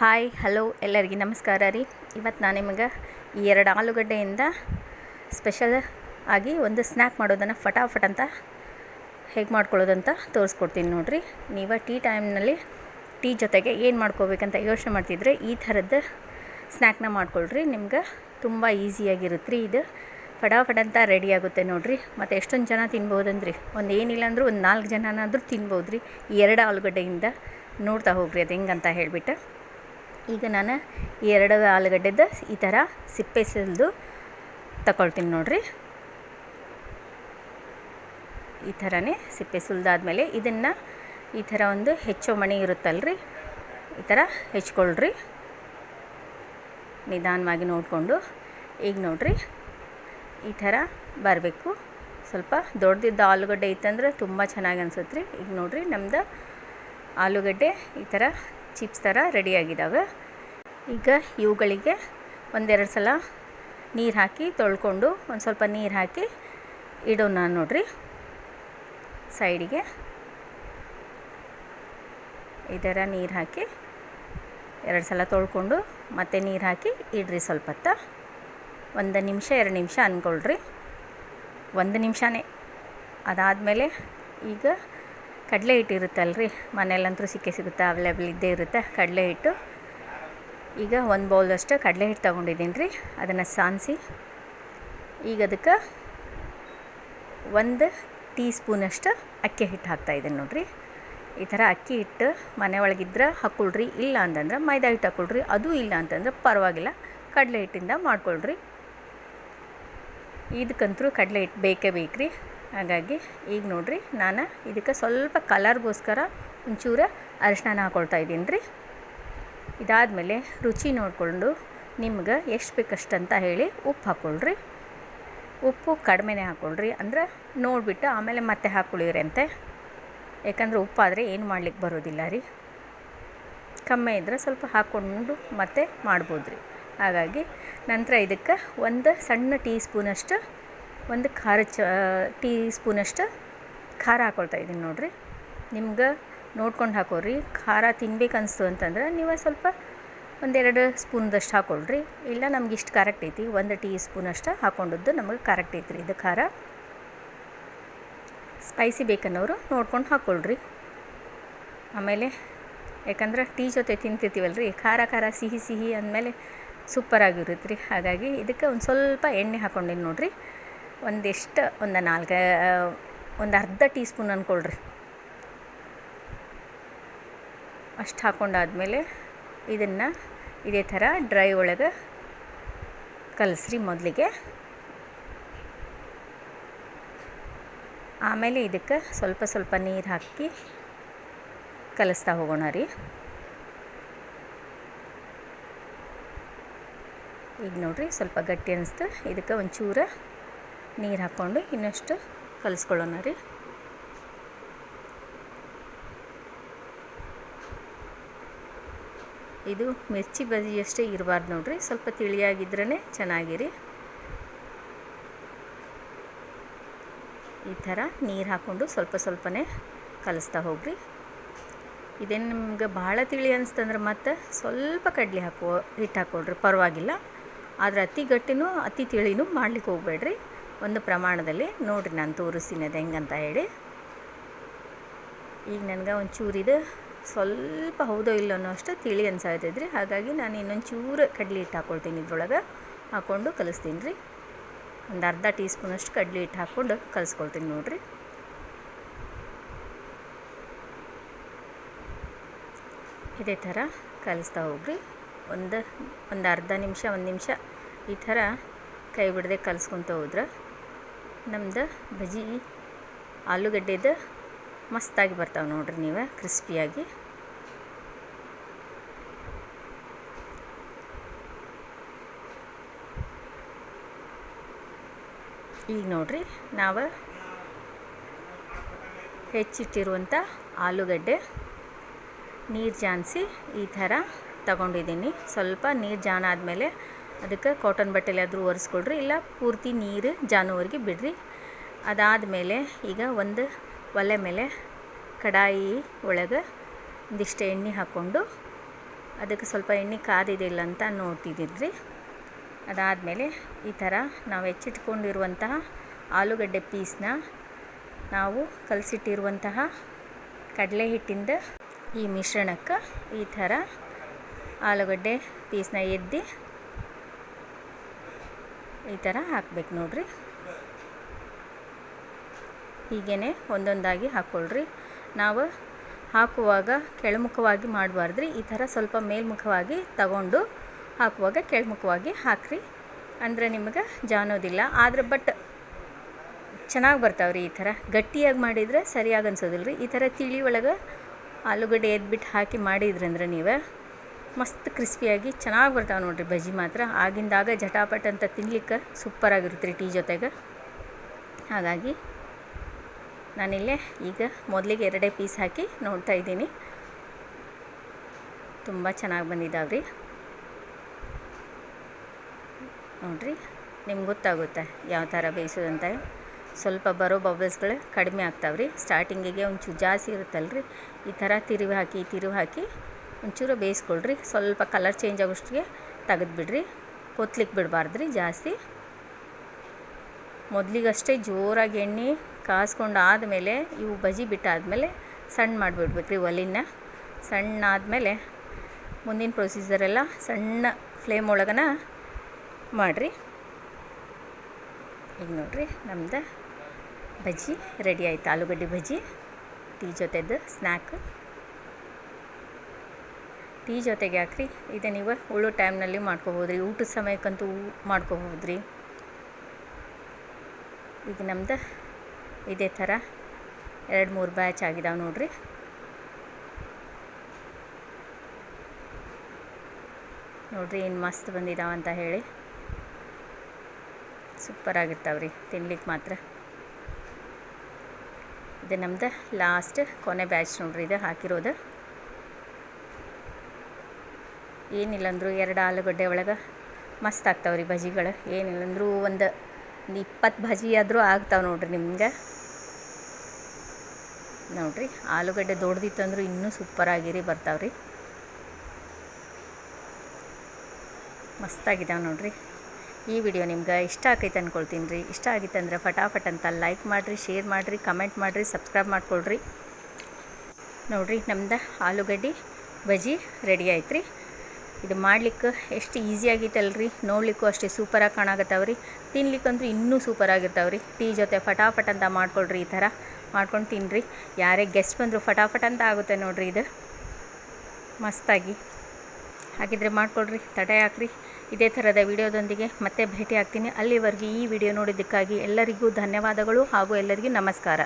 Hi, hello ಎಲ್ಲರಿಗೆ ನಮಸ್ಕಾರ ರೀ. ಇವತ್ತು ನಾನು ನಿಮಗೆ ಈ ಎರಡು ಆಲೂಗಡ್ಡೆಯಿಂದ ಸ್ಪೆಷಲ್ ಆಗಿ ಒಂದು ಸ್ನ್ಯಾಕ್ ಮಾಡೋದನ್ನು ಫಟಾಫಟ್ ಅಂತ ಹೇಗೆ ಮಾಡ್ಕೊಳ್ಳೋದಂತ ತೋರಿಸ್ಕೊಡ್ತೀನಿ ನೋಡಿರಿ. ನೀವು ಟೀ ಟೈಮ್ನಲ್ಲಿ ಟೀ ಜೊತೆಗೆ ಏನು ಮಾಡ್ಕೋಬೇಕಂತ ಯೋಚನೆ ಮಾಡ್ತಿದ್ರೆ ಈ ಥರದ್ದು ಸ್ನ್ಯಾಕ್ನ ಮಾಡ್ಕೊಳ್ರಿ. ನಿಮ್ಗೆ ತುಂಬ ಈಸಿಯಾಗಿರುತ್ತೆ ರೀ ಇದು. ಫಟಾಫಟ್ ಅಂತ ರೆಡಿ ಆಗುತ್ತೆ ನೋಡಿರಿ. ಮತ್ತು ಎಷ್ಟೊಂದು ಜನ ತಿನ್ಬೋದಂದ್ರಿ? ಒಂದು ಏನಿಲ್ಲ ಅಂದರೂ ಒಂದು ನಾಲ್ಕು ಜನನಾದರೂ ತಿನ್ಬೋದು ರೀ ಈ ಎರಡು ಆಲೂಗಡ್ಡೆಯಿಂದ ನೋಡ್ತಾ ಹೋಗ್ರಿ ಅದು ಹೆಂಗಂತ ಹೇಳಿಬಿಟ್ಟು. ಈಗ ನಾನು ಎರಡು ಆಲೂಗಡ್ಡೆದ ಈ ಥರ ಸಿಪ್ಪೆ ಸಿಲ್ದು ತಗೊಳ್ತೀನಿ ನೋಡಿರಿ. ಈ ಥರನೇ ಸಿಪ್ಪೆ ಸುಲಿದಾದ್ಮೇಲೆ ಇದನ್ನು ಈ ಥರ ಒಂದು ಹೆಚ್ಚು ಮಣಿ ಇರುತ್ತಲ್ರಿ, ಈ ಥರ ಹೆಚ್ಕೊಳ್ರಿ ನಿಧಾನವಾಗಿ ನೋಡಿಕೊಂಡು ಈಗ ನೋಡಿರಿ, ಈ ಥರ ಬರಬೇಕು. ಸ್ವಲ್ಪ ದೊಡ್ಡದಿದ್ದ ಆಲೂಗಡ್ಡೆ ಇತ್ತಂದ್ರೆ ತುಂಬ ಚೆನ್ನಾಗಿ ಅನ್ಸುತ್ತೆ ರೀ. ಈಗ ನೋಡಿರಿ ನಮ್ದು ಆಲೂಗಡ್ಡೆ ಈ ಥರ ಚಿಪ್ಸ್ ಥರ ರೆಡಿಯಾಗಿದ್ದಾವೆ. ಈಗ ಇವುಗಳಿಗೆ ಒಂದೆರಡು ಸಲ ನೀರು ಹಾಕಿ ತೊಳ್ಕೊಂಡು ಒಂದು ಸ್ವಲ್ಪ ನೀರು ಹಾಕಿ ಇಡೋಣ ನೋಡಿರಿ. ಸೈಡಿಗೆ ಇದರ ನೀರು ಹಾಕಿ ಎರಡು ಸಲ ತೊಳ್ಕೊಂಡು ಮತ್ತೆ ನೀರು ಹಾಕಿ ಇಡ್ರಿ ಸ್ವಲ್ಪ ಹೊತ್ತ ಒಂದು ನಿಮಿಷ, ಎರಡು ನಿಮಿಷ ಅಂದ್ಕೊಳ್ರಿ ಒಂದು ನಿಮಿಷನೇ. ಅದಾದಮೇಲೆ ಈಗ ಕಡಲೆ ಹಿಟ್ಟು ಇರುತ್ತಲ್ರಿ. ಮನೆಯಲ್ಲಂತೂ ಸಿಕ್ಕೇ ಸಿಗುತ್ತೆ ಅವೈಲೇಬಲ್ ಇದ್ದೇ ಇರುತ್ತೆ. ಕಡಲೆ ಹಿಟ್ಟು. ಈಗ ಒಂದು ಬೌಲ್ದಷ್ಟು ಕಡಲೆ ಹಿಟ್ಟು ತೊಗೊಂಡಿದ್ದೀನಿ ರೀ. ಅದನ್ನು ಸಾನಿಸಿ. ಈಗ ಅದಕ್ಕೆ ಒಂದು ಟೀ ಸ್ಪೂನಷ್ಟು ಅಕ್ಕಿ ಹಿಟ್ಟು ಹಾಕ್ತಾಯಿದ್ದೀನಿ ನೋಡಿರಿ. ಈ ಥರ ಅಕ್ಕಿ ಹಿಟ್ಟು ಮನೆ ಒಳಗಿದ್ರೆ ಹಾಕ್ಕೊಳ್ರಿ ಇಲ್ಲ ಅಂತಂದ್ರೆ ಮೈದಾ ಹಿಟ್ಟು ಹಾಕ್ಕೊಳ್ರಿ ಅದು ಇಲ್ಲ ಅಂತಂದ್ರೆ ಪರವಾಗಿಲ್ಲ. ಕಡಲೆ ಹಿಟ್ಟಿಂದ ಮಾಡ್ಕೊಳ್ರಿ. ಇದಕ್ಕಂತೂ ಕಡಲೆ ಹಿಟ್ಟು ಬೇಕೇ ಬೇಕು ರೀ ಹಾಗಾಗಿ ಈಗ ನೋಡಿರಿ, ನಾನು ಇದಕ್ಕೆ ಸ್ವಲ್ಪ ಕಲರ್ಗೋಸ್ಕರ ಒಂಚೂರು ಅರಿಶಿನ ಹಾಕೊಳ್ತಾ ಇದ್ದೀನಿ ರೀ. ಇದಾದಮೇಲೆ ರುಚಿ ನೋಡಿಕೊಂಡು ನಿಮ್ಗೆ ಎಷ್ಟು ಬೇಕಷ್ಟು ಅಂತ ಹೇಳಿ ಉಪ್ಪು ಹಾಕ್ಕೊಳ್ರಿ ಉಪ್ಪು ಕಡಿಮೆನೇ ಹಾಕ್ಕೊಳ್ರಿ ಅಂದ್ರೆ ನೋಡಿಬಿಟ್ಟು ಆಮೇಲೆ ಮತ್ತೆ ಹಾಕ್ಕೊಳ್ಳಿರಿ ಅಂತೆ ಯಾಕಂದ್ರೆ ಉಪ್ಪಾದರೆ ಏನು ಮಾಡ್ಲಿಕ್ಕೆ ಬರೋದಿಲ್ಲ ರೀ. ಕಮ್ಮಿ ಇದ್ದರೆ ಸ್ವಲ್ಪ ಹಾಕ್ಕೊಂಡು ಮತ್ತೆ ಮಾಡ್ಬೋದು ರೀ ಹಾಗಾಗಿ ನಂತರ ಇದಕ್ಕೆ ಒಂದು ಸಣ್ಣ ಟೀ ಸ್ಪೂನಷ್ಟು ಒಂದು ಖಾರ ಚ ಟೀ ಸ್ಪೂನಷ್ಟು ಖಾರ ಹಾಕ್ಕೊಳ್ತಾ ಇದ್ದೀನಿ ನೋಡಿರಿ. ನಿಮ್ಗೆ ನೋಡ್ಕೊಂಡು ಹಾಕೋರಿ ಖಾರ ತಿನ್ಬೇಕು ಅನಿಸ್ತು ಅಂತಂದ್ರೆ ನೀವು ಸ್ವಲ್ಪ ಒಂದೆರಡು ಸ್ಪೂನ್ದಷ್ಟು ಹಾಕ್ಕೊಳ್ರಿ ಇಲ್ಲ, ನಮ್ಗೆ ಇಷ್ಟು ಕರೆಕ್ಟ್ ಐತಿ. ಒಂದು ಟೀ ಸ್ಪೂನಷ್ಟು ಹಾಕೊಂಡದ್ದು ನಮಗೆ ಕರೆಕ್ಟ್ ಐತ್ರಿ ಇದು ಖಾರ. ಸ್ಪೈಸಿ ಬೇಕನ್ನೋರು ನೋಡ್ಕೊಂಡು ಹಾಕ್ಕೊಳ್ರಿ ಆಮೇಲೆ ಯಾಕಂದ್ರೆ ಟೀ ಜೊತೆ ತಿಂತಿರ್ತೀವಲ್ಲ ರೀ ಖಾರ ಖಾರ ಸಿಹಿ ಸಿಹಿ ಅಂದಮೇಲೆ ಸೂಪರಾಗಿರುತ್ತೆ ರೀ. ಹಾಗಾಗಿ ಇದಕ್ಕೆ ಒಂದು ಸ್ವಲ್ಪ ಎಣ್ಣೆ ಹಾಕ್ಕೊಂಡಿನಿ ನೋಡಿರಿ. ಒಂದಿಷ್ಟು, ಒಂದು ನಾಲ್ಕು, ಒಂದು ಅರ್ಧ ಟೀ ಸ್ಪೂನ್ ಅಂದ್ಕೊಳ್ರಿ ಅಷ್ಟು ಹಾಕ್ಕೊಂಡಾದ್ಮೇಲೆ ಇದನ್ನು ಇದೇ ಥರ ಡ್ರೈ ಒಳಗೆ ಕಲಸ್ರಿ ಮೊದಲಿಗೆ. ಆಮೇಲೆ ಇದಕ್ಕೆ ಸ್ವಲ್ಪ ಸ್ವಲ್ಪ ನೀರು ಹಾಕಿ ಕಲಿಸ್ತಾ ಹೋಗೋಣ ರೀ. ಈಗ ನೋಡಿರಿ ಸ್ವಲ್ಪ ಗಟ್ಟಿ ಅನಿಸ್ತು. ಇದಕ್ಕೆ ಒಂಚೂರು ನೀರು ಹಾಕ್ಕೊಂಡು ಇನ್ನಷ್ಟು ಕಲಿಸ್ಕೊಳ್ಳೋಣ ರೀ. ಇದು ಮಿರ್ಚಿ ಬಜಿಯಷ್ಟೇ ಇರಬಾರ್ದು ನೋಡ್ರಿ, ಸ್ವಲ್ಪ ತಿಳಿಯಾಗಿದ್ರೇ ಚೆನ್ನಾಗಿರಿ. ಈ ಥರ ನೀರು ಹಾಕ್ಕೊಂಡು ಸ್ವಲ್ಪ ಸ್ವಲ್ಪನೇ ಕಲಿಸ್ತಾ ಹೋಗ್ರಿ. ಇದೇನು ನಿಮ್ಗೆ ಭಾಳ ತಿಳಿ ಅನಿಸ್ತಂದ್ರೆ ಮತ್ತೆ ಸ್ವಲ್ಪ ಕಡಲೆ ಹಾಕೋ ಹಿಟ್ಟು ಹಾಕ್ಕೊಳ್ರಿ ಪರವಾಗಿಲ್ಲ. ಆದರೆ ಅತಿ ಗಟ್ಟಿನೂ ಅತಿ ತಿಳಿನೂ ಮಾಡ್ಲಿಕ್ಕೆ ಹೋಗಬೇಡ್ರಿ. ಒಂದು ಪ್ರಮಾಣದಲ್ಲಿ ನೋಡಿರಿ ನಾನು ತೋರಿಸ್ತೀನಿ ಅದು ಹೆಂಗಂತ ಹೇಳಿ. ಈಗ ನನಗೆ ಒಂದು ಚೂರಿದು ಸ್ವಲ್ಪ ಹೌದೋ ಇಲ್ಲೋ ಅನ್ನೋ ಅಷ್ಟು ತಿಳಿ ಅನ್ಸಾಯ್ತದ್ರಿ ಹಾಗಾಗಿ ನಾನು ಇನ್ನೊಂದು ಚೂರು ಕಡಲೆ ಹಿಟ್ಟು ಹಾಕ್ಕೊಳ್ತೀನಿ ಇದ್ರೊಳಗೆ. ಹಾಕ್ಕೊಂಡು ಕಲಿಸ್ತೀನಿ ರೀ. ಒಂದು ಅರ್ಧ ಟೀ ಸ್ಪೂನಷ್ಟು ಕಡಲೆ ಹಿಟ್ಟು ಹಾಕ್ಕೊಂಡು ಕಲಿಸ್ಕೊಳ್ತೀನಿ ನೋಡಿರಿ. ಇದೇ ಥರ ಕಲಿಸ್ತಾ ಹೋಗ್ರಿ. ಒಂದು ಒಂದು ಅರ್ಧ ನಿಮಿಷ, ಒಂದು ನಿಮಿಷ ಈ ಥರ ಕೈ ಬಿಡದೆ ಕಲಿಸ್ಕೊತ ಹೋದ್ರೆ ನಮ್ದು ಬಜ್ಜಿ, ಆಲೂಗಡ್ಡೆದು ಮಸ್ತಾಗಿ ಬರ್ತಾವೆ ನೋಡ್ರಿ ನೀವು, ಕ್ರಿಸ್ಪಿಯಾಗಿ. ಈಗ ನೋಡ್ರಿ ನಾವು ಹೆಚ್ಚಿಟ್ಟಿರುವಂಥ ಆಲೂಗಡ್ಡೆ ನೀರು ಜಾನಿಸಿ ಈ ಥರ ತಗೊಂಡಿದ್ದೀನಿ. ಸ್ವಲ್ಪ ನೀರು ಜಾಣ ಆದಮೇಲೆ ಅದಕ್ಕೆ ಕಾಟನ್ ಬಟ್ಟೆಲ್ಲಾದರೂ ಒರೆಸ್ಕೊಳ್ರಿ, ಇಲ್ಲ ಪೂರ್ತಿ ನೀರು ಜಾನುವಾರಿಗೆ ಬಿಡ್ರಿ. ಅದಾದಮೇಲೆ ಈಗ ಒಂದು ಒಲೆ ಮೇಲೆ ಕಡಾಯಿ ಒಳಗೆ ಒಂದಿಷ್ಟು ಎಣ್ಣೆ ಹಾಕ್ಕೊಂಡು ಅದಕ್ಕೆ ಸ್ವಲ್ಪ ಎಣ್ಣೆ ಕಾದಿದಿಲ್ಲ ಅಂತ ನೋಡ್ತಿದ್ದೀರಿ ಅದಾದ ಅದಾದಮೇಲೆ ಈ ಥರ ನಾವು ಹೆಚ್ಚಿಟ್ಕೊಂಡಿರುವಂತಹ ಆಲೂಗಡ್ಡೆ ಪೀಸ್ನ ನಾವು ಕಲಸಿಟ್ಟಿರುವಂತಹ ಕಡಲೆ ಹಿಟ್ಟಿಂದ ಈ ಮಿಶ್ರಣಕ್ಕೆ ಈ ಥರ ಆಲೂಗಡ್ಡೆ ಪೀಸ್ನ ಎದ್ದಿ ಈ ಥರ ಹಾಕ್ಬೇಕು ನೋಡ್ರಿ. ಹೀಗೇ ಒಂದೊಂದಾಗಿ ಹಾಕ್ಕೊಳ್ರಿ ನಾವು ಹಾಕುವಾಗ ಕೆಳಮುಖವಾಗಿ ಮಾಡಬಾರ್ದ್ರಿ. ಈ ಥರ ಸ್ವಲ್ಪ ಮೇಲ್ಮುಖವಾಗಿ ತಗೊಂಡು ಹಾಕುವಾಗ ಕೆಳಮುಖವಾಗಿ ಹಾಕ್ರಿ. ಅಂದರೆ ನಿಮಗೆ ಜಾನೋದಿಲ್ಲ ಆದರೆ ಬಟ್ ಚೆನ್ನಾಗಿ ಬರ್ತಾವ್ರಿ ಈ ಥರ. ಗಟ್ಟಿಯಾಗಿ ಮಾಡಿದರೆ ಸರಿಯಾಗಿ ಅನ್ಸೋದಿಲ್ಲ ರೀ ಈ ಥರ ತಿಳಿ ಒಳಗೆ ಆಲೂಗಡ್ಡೆ ಎದ್ಬಿಟ್ಟು ಹಾಕಿ ಮಾಡಿದ್ರಂದ್ರೆ ನೀವು ಮಸ್ತ್ ಕ್ರಿಸ್ಪಿಯಾಗಿ ಚೆನ್ನಾಗಿ ಬರ್ತಾವೆ ನೋಡಿರಿ ಬಜ್ಜಿ ಮಾತ್ರ. ಆಗಿಂದಾಗ ಜಟಾಪಟ್ ಅಂತ ತಿನ್ಲಿಕ್ಕೆ ಸೂಪರಾಗಿರುತ್ತೆ ರೀ ಟೀ ಜೊತೆಗೆ. ಹಾಗಾಗಿ ನಾನಿಲ್ಲೇ ಈಗ ಮೊದಲಿಗೆ ಎರಡೇ ಪೀಸ್ ಹಾಕಿ ನೋಡ್ತಾ ಇದ್ದೀನಿ. ತುಂಬ ಚೆನ್ನಾಗಿ ಬಂದಿದ್ದಾವೆ ರೀ ನೋಡಿರಿ, ನಿಮ್ಗೆ ಗೊತ್ತಾಗುತ್ತೆ ಯಾವ ಥರ ಬೇಯಿಸೋದಂತ. ಸ್ವಲ್ಪ ಬರೋ ಬಬಲ್ಸ್ಗಳು ಕಡಿಮೆ ಆಗ್ತಾವ್ರಿ. ಸ್ಟಾರ್ಟಿಂಗಿಗೆ ಒಂಚೂರು ಜಾಸ್ತಿ ಇರುತ್ತಲ್ಲ ರೀ ಈ ಥರ ತಿರುವಿ ಹಾಕಿ ತಿರುವಿ ಹಾಕಿ ಒಂಚೂರು ಬೇಯಿಸ್ಕೊಳ್ರಿ. ಸ್ವಲ್ಪ ಕಲರ್ ಚೇಂಜ್ ಆಗೋಷ್ಟಿಗೆ ತೆಗೆದುಬಿಡ್ರಿ. ಕೊತ್ಲಿಕ್ಕೆ ಬಿಡಬಾರ್ದ್ರಿ ಜಾಸ್ತಿ. ಮೊದಲಿಗಷ್ಟೇ ಜೋರಾಗಿ ಎಣ್ಣೆ ಕಾಸ್ಕೊಂಡು ಆದಮೇಲೆ ಇವು ಬಜಿ ಬಿಟ್ಟಾದಮೇಲೆ ಸಣ್ಣ ಮಾಡಿಬಿಡ್ಬೇಕ್ರಿ ಒಲಿನ. ಸಣ್ಣ ಆದಮೇಲೆ ಮುಂದಿನ ಪ್ರೊಸೀಜರೆಲ್ಲ ಸಣ್ಣ ಫ್ಲೇಮ್ ಒಳಗನ ಮಾಡಿರಿ. ಈಗ ನೋಡಿರಿ ನಮ್ದು ಬಜ್ಜಿ ರೆಡಿ ಆಯ್ತು. ಆಲೂಗಡ್ಡೆ ಬಜ್ಜಿ, ಟೀ ಜೊತೆದು ಸ್ನ್ಯಾಕ್ ಟೀ ಜೊತೆಗೆ ಹಾಕ್ರಿ. ಇದು ನೀವು ಉಳ್ಳೋ ಟೈಮ್ನಲ್ಲಿ ಮಾಡ್ಕೋಬೋದು ರೀ ಊಟದ ಸಮಯಕ್ಕಂತೂ ಮಾಡ್ಕೋಬೋದ್ರಿ. ಈಗ ನಮ್ದು ಇದೇ ಥರ ಎರಡು, ಮೂರು ಬ್ಯಾಚ್ ಆಗಿದಾವೆ ನೋಡ್ರಿ. ನೋಡ್ರಿ ಏನು ಮಸ್ತ್ ಬಂದಿದ್ದಾವೆ ಅಂತ ಹೇಳಿ. ಸೂಪರಾಗಿರ್ತಾವೆ ರೀ ತಿನ್ಲಿಕ್ಕೆ ಮಾತ್ರ. ಇದು ನಮ್ದು ಲಾಸ್ಟ್ ಕೊನೆ ಬ್ಯಾಚ್ ನೋಡ್ರಿ. ಇದು ಹಾಕಿರೋದು. ಏನಿಲ್ಲ ಅಂದರೂ ಎರಡು ಆಲೂಗಡ್ಡೆ ಒಳಗೆ ಮಸ್ತ್ ಆಗ್ತಾವೆ ರೀ ಬಜಿಗಳು ಏನಿಲ್ಲ ಅಂದರೂ ಒಂದು ಇಪ್ಪತ್ತು ಬಜಿ ಆದರೂ ಆಗ್ತಾವೆ ನೋಡಿರಿ ನಿಮ್ಗೆ. ನೋಡಿರಿ, ಆಲೂಗಡ್ಡೆ ದೊಡ್ಡದಿತ್ತು ಅಂದರೂ ಇನ್ನೂ ಸೂಪರಾಗಿರಿ ಬರ್ತಾವೆ ರೀ. ಮಸ್ತಾಗಿದ್ದಾವೆ ನೋಡಿರಿ. ಈ ವಿಡಿಯೋ ನಿಮ್ಗೆ ಇಷ್ಟ ಆಗೈತೆ ಅಂದ್ಕೊಳ್ತೀನಿ ರೀ. ಇಷ್ಟ ಆಗಿತ್ತಂದ್ರೆ ಫಟಾಫಟ್ ಅಂತ ಲೈಕ್ ಮಾಡಿರಿ ಶೇರ್ ಮಾಡಿರಿ ಕಮೆಂಟ್ ಮಾಡಿರಿ ಸಬ್ಸ್ಕ್ರೈಬ್ ಮಾಡಿಕೊಳ್ರಿ. ನೋಡಿರಿ, ನಮ್ದು ಆಲೂಗಡ್ಡೆ ಬಜಿ ರೆಡಿ ಆಯ್ತು ರೀ. ಇದು ಮಾಡ್ಲಿಕ್ಕೆ ಎಷ್ಟು ಈಸಿ ಆಗಿತ್ತಲ್ಲ ರೀ ನೋಡ್ಲಿಕ್ಕೂ ಅಷ್ಟೇ ಸೂಪರಾಗಿ ಕಾಣಾಗತ್ತಾವ ರೀ ತಿನ್ಲಿಕ್ಕಂತೂ ಇನ್ನೂ ಸೂಪರಾಗಿರ್ತಾವೆ ರೀ ಟೀ ಜೊತೆ ಫಟಾಫಟ್ ಅಂತ ಮಾಡ್ಕೊಳ್ರಿ ಈ ಥರ. ಮಾಡ್ಕೊಂಡು ತಿನ್ನಿರಿ ಯಾರೇ ಗೆಸ್ಟ್ ಬಂದರೂ ಫಟಾಫಟ್ ಅಂತ ಆಗುತ್ತೆ ನೋಡಿರಿ ಇದು. ಮಸ್ತಾಗಿ. ಹಾಗಿದ್ರೆ ಮಾಡ್ಕೊಳ್ರಿ. ತಡೆ ಹಾಕ್ರಿ. ಇದೇ ಥರದ ವಿಡಿಯೋದೊಂದಿಗೆ ಮತ್ತೆ ಭೇಟಿ ಆಗ್ತೀನಿ. ಅಲ್ಲಿವರೆಗೆ ಈ ವಿಡಿಯೋ ನೋಡಿದ್ದಕ್ಕಾಗಿ ಎಲ್ಲರಿಗೂ ಧನ್ಯವಾದಗಳು ಹಾಗೂ ಎಲ್ಲರಿಗೂ ನಮಸ್ಕಾರ.